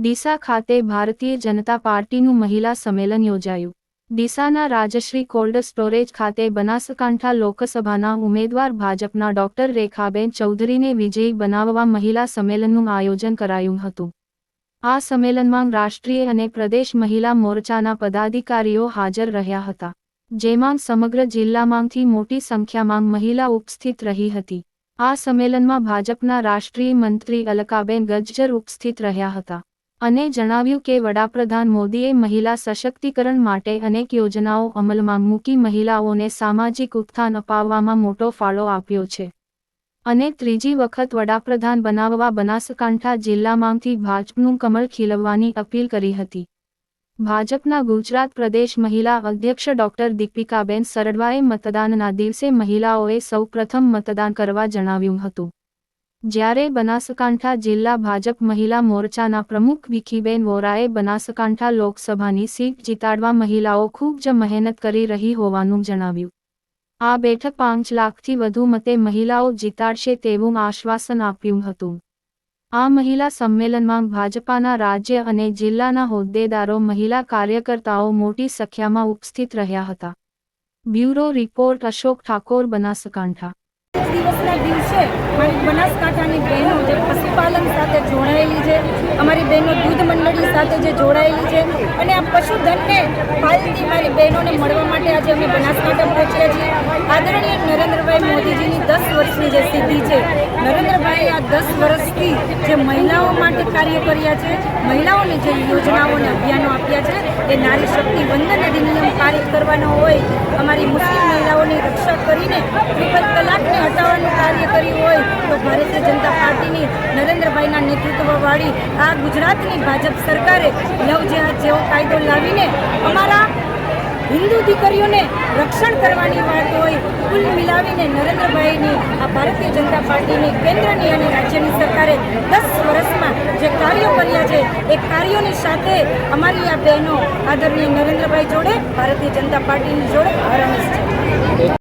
ડીસા ખાતે ભારતીય જનતા પાર્ટીનું મહિલા સંમેલન યોજાયું. ડીસાના રાજશ્રી કોલ્ડ સ્ટોરેજ ખાતે બનાસકાંઠા લોકસભાના ઉમેદવાર ભાજપના ડોક્ટર રેખાબેન ચૌધરીને વિજયી બનાવવા મહિલા સંમેલનનું આયોજન કરાયું હતું. આ સંમેલનમાં રાષ્ટ્રીય અને પ્રદેશ મહિલા મોરચાના પદાધિકારીઓ હાજર રહ્યા હતા, જેમાં સમગ્ર જિલ્લામાંથી મોટી સંખ્યામાં મહિલા ઉપસ્થિત રહી હતી. આ સંમેલનમાં ભાજપના રાષ્ટ્રીય મંત્રી અલકાબેન ગજ્જર ઉપસ્થિત રહ્યા હતા અને જણાવ્યું કે વડાપ્રધાન મોદીએ મહિલા સશક્તિકરણ માટે અનેક યોજનાઓ અમલમાં મૂકી મહિલાઓને સામાજિક ઉત્થાન અપાવવામાં મોટો ફાળો આપ્યો છે. અને ત્રીજી વખત વડાપ્રધાન બનાવવા બનાસકાંઠા જિલ્લામાંથી ભાજપનું કમળ ખીલવવાની અપીલ કરી હતી. ભાજપના ગુજરાત પ્રદેશ મહિલા અધ્યક્ષ ડોક્ટર દીપિકાબેન સરડવાએ મતદાનના દિવસે મહિલાઓએ સૌપ્રથમ મતદાન કરવા જણાવ્યું હતું. જ્યારે બનાસકાંઠા જિલ્લા ભાજપ મહિલા મોરચાના પ્રમુખ વિખીબેન વોરાએ બનાસકાંઠા લોકસભાની સીટ જીતાડવા મહિલાઓ ખૂબ જ મહેનત કરી રહી હોવાનું જણાવ્યું. આ બેઠક પાંચ લાખથી વધુ મતે મહિલાઓ જીતાડશે તેવું આશ્વાસન આપ્યું હતું. આ મહિલા સંમેલનમાં ભાજપાના રાજ્ય અને જિલ્લાના હોદ્દેદારો, મહિલા કાર્યકર્તાઓ મોટી સંખ્યામાં ઉપસ્થિત રહ્યા હતા. Bureau report Ashok Thakor, Banaskantha. દિવસના દિવસે મારી બનાસકાંઠાની બહેનો જે પશુપાલન સાથે જોડાયેલી છે, અમારી બહેનો દૂધ મંડળી સાથે જે જોડાયેલી છે અને આ પશુધનને પાલતી મારી બહેનોને મળવા માટે આજે અમે બનાસકાંઠા પહોંચ્યા છીએ. આદરણીય નરેન્દ્રભાઈ મોદીજીની દસ વર્ષની જે સિદ્ધિ છે નરેન્દ્રભાઈ આ દસ વર્ષથી જે મહિલાઓ માટે કાર્ય કર્યા છે, મહિલાઓને જે યોજનાઓ અને અભિયાનો આપ્યા છે, એ નારી શક્તિ વંદન અધિનિયમ પારિત કરવાનો હોય, અમારી મુસ્લિમ મહિલાઓની રક્ષા કરીને ત્રિપલ તલાકને કર્યું હોય તો ભારતીય જનતા પાર્ટીની નરેન્દ્રભાઈના નેતૃત્વવાળી આ ગુજરાતની ભાજપ સરકારે લવ જેવો કાયદો લાવીને અમારા હિન્દુ દીકરીઓને રક્ષણ કરવાની વાત હોય, કુલ મિલાવીને નરેન્દ્રભાઈની આ ભારતીય જનતા પાર્ટીની કેન્દ્રની અને રાજ્યની સરકારે દસ વર્ષમાં જે કાર્યો કર્યા છે, એ કાર્યોની સાથે અમારી આ બહેનો આદરણીય નરેન્દ્રભાઈ જોડે, ભારતીય જનતા પાર્ટીની જોડે હરણસ છે.